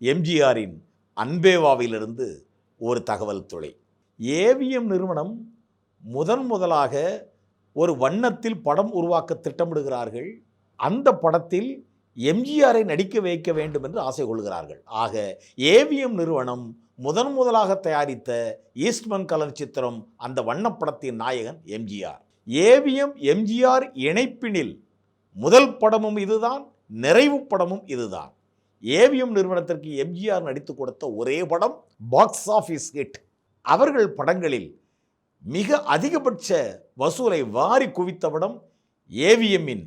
எம்ஜிஆரின் அன்பேவாவிலிருந்து ஒரு தகவல் துளை. ஏவிஎம் நிறுவனம் முதன் முதலாக ஒரு வண்ணத்தில் படம் உருவாக்க திட்டமிடுகிறார்கள். அந்த படத்தில் எம்ஜிஆரை நடிக்க வைக்க வேண்டும் என்று ஆசை கொள்கிறார்கள். ஆக ஏவிஎம் நிறுவனம் முதன் முதலாக தயாரித்த ஈஸ்ட்மன் கலர் சித்திரம் அந்த வண்ணப்படத்தின் நாயகன் எம்ஜிஆர். ஏவிஎம் எம்ஜிஆர் இணைப்பினில் முதல் படமும் இதுதான் நிறைவு படமும் இதுதான். ஏவிஎம் நிறுவனத்திற்கு எம்ஜிஆர் நடித்து கொடுத்த ஒரே படம் பாக்ஸ் ஆஃபீஸ் ஹிட் அவர்கள் படங்களில் மிக அதிகபட்ச வசூலை வாரி குவித்த படம் ஏவிஎம்மின்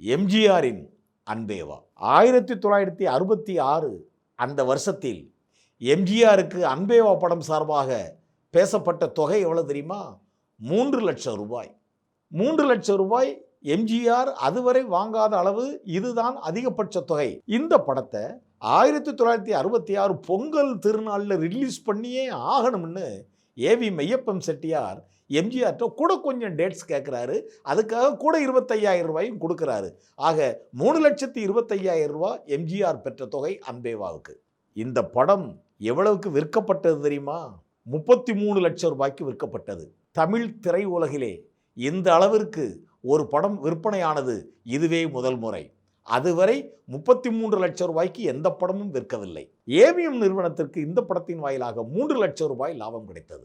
எம்ஜிஆரின் அன்பேவா. ஆயிரத்தி தொள்ளாயிரத்தி அறுபத்தி ஆறு அந்த வருஷத்தில் எம்ஜிஆருக்கு அன்பேவா படம் சார்பாக பேசப்பட்ட தொகை எவ்வளவு தெரியுமா? மூன்று லட்சம் ரூபாய். மூன்று லட்சம் ரூபாய் எம்ஜிஆர் அதுவரை வாங்காத அளவு இதுதான் அதிகபட்ச தொகை. இந்த படத்தை ஆயிரத்தி தொள்ளாயிரத்தி அறுபத்தி ஆறு பொங்கல் திருநாளில் ரிலீஸ் பண்ணியே ஆகணும்னு ஏவி மெய்யப்பம் செட்டியார் எம்ஜிஆர்கிட்ட கூட கொஞ்சம் டேட்ஸ் கேட்குறாரு அதுக்காக கூட இருபத்தையாயிரம் ரூபாயும் கொடுக்குறாரு. ஆக மூணு லட்சத்தி இருபத்தையாயிரம் ரூபா எம்ஜிஆர் பெற்ற தொகை அன்பேவாவுக்கு. இந்த படம் எவ்வளவுக்கு விற்கப்பட்டது தெரியுமா? முப்பத்தி மூணு லட்சம் ரூபாய்க்கு விற்கப்பட்டது. தமிழ் திரையுலகிலே இந்த அளவிற்கு ஒரு படம் விற்பனையானது இதுவே முதல் முறை. அதுவரை முப்பத்தி மூன்று லட்சம் ரூபாய்க்கு எந்த படமும் விற்கவில்லை. ஏவிஎம் நிறுவனத்திற்கு இந்த படத்தின் வாயிலாக மூன்று லட்சம் ரூபாய் லாபம் கிடைத்தது.